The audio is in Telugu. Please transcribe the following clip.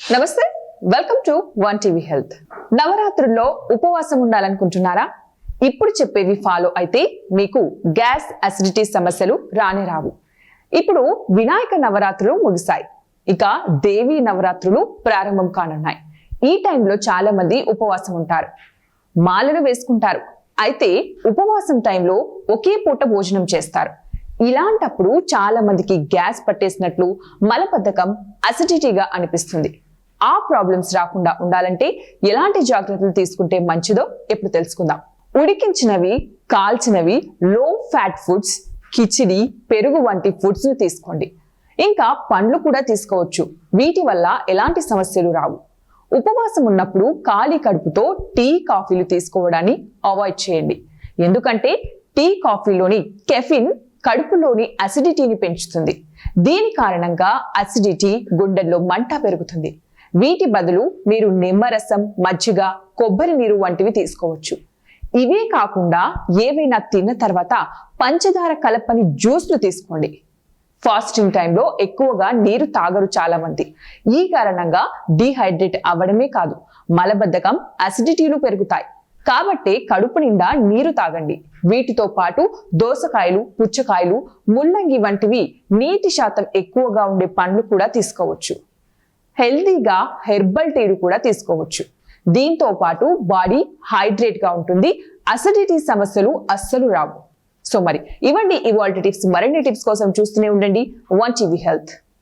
నమస్తే welcome to one TV health నవరాత్రుల్లో ఉపవాసం ఉండాలనుకుంటున్నారా? ఇప్పుడు చెప్పేవి ఫాలో అయితే మీకు గ్యాస్ అసిడిటీ సమస్యలు రానే రావు. ఇప్పుడు వినాయక నవరాత్రులు ముగిశాయి. ఇక దేవి నవరాత్రులు ప్రారంభం కానున్నాయి. ఈ టైంలో చాలా మంది ఉపవాసం ఉంటారు. మాలలు వేసుకుంటారు. అయితే ఉపవాసం టైంలో ఒకే పూట భోజనం చేస్తారు. ఇలాంటప్పుడు చాలా మందికి గ్యాస్ పట్టేసినట్లు మలబద్ధకం అసిడిటీగా అనిపిస్తుంది. ఆ ప్రాబ్లమ్స్ రాకుండా ఉండాలంటే ఎలాంటి జాగ్రత్తలు తీసుకుంటే మంచిదో ఇప్పుడు తెలుసుకుందాం. ఉడికించినవి కాల్చినవి లో ఫ్యాట్ ఫుడ్స్ కిచిడి పెరుగు వంటి ఫుడ్స్ను తీసుకోండి. ఇంకా పండ్లు కూడా తీసుకోవచ్చు. వీటి వల్ల ఎలాంటి సమస్యలు రావు. ఉపవాసం ఉన్నప్పుడు ఖాళీ కడుపుతో టీ కాఫీలు తీసుకోవడాన్ని అవాయిడ్ చేయండి. ఎందుకంటే టీ కాఫీలోని కెఫిన్ కడుపులోని అసిడిటీని పెంచుతుంది. దీని కారణంగా అసిడిటీ గుండెల్లో మంట పెరుగుతుంది. వీటి బదులు మీరు నిమ్మరసం మజ్జిగ కొబ్బరి నీరు వంటివి తీసుకోవచ్చు. ఇవే కాకుండా ఏవైనా తిన్న తర్వాత పంచదార కలపని జ్యూస్లు తీసుకోండి. ఫాస్టింగ్ టైంలో ఎక్కువగా నీరు తాగరు చాలా మంది ఈ కారణంగా డీహైడ్రేట్ అవ్వడమే కాదు మలబద్ధకం అసిడిటీలు పెరుగుతాయి. కాబట్టి కడుపు నిండా నీరు తాగండి. వీటితో పాటు దోసకాయలు పుచ్చకాయలు ముల్లంగి వంటివి నీటి శాతం ఎక్కువగా ఉండే పండ్లు కూడా తీసుకోవచ్చు. హెల్దీగా హెర్బల్ టీలు కూడా తీసుకోవచ్చు. దీంతో పాటు బాడీ హైడ్రేట్గా ఉంటుంది. అసిడిటీ సమస్యలు అస్సలు రావు. సో మరి ఇవ్వండి ఇవాల్టి టిప్స్. మరిన్ని టిప్స్ కోసం చూస్తూనే ఉండండి. One TV health.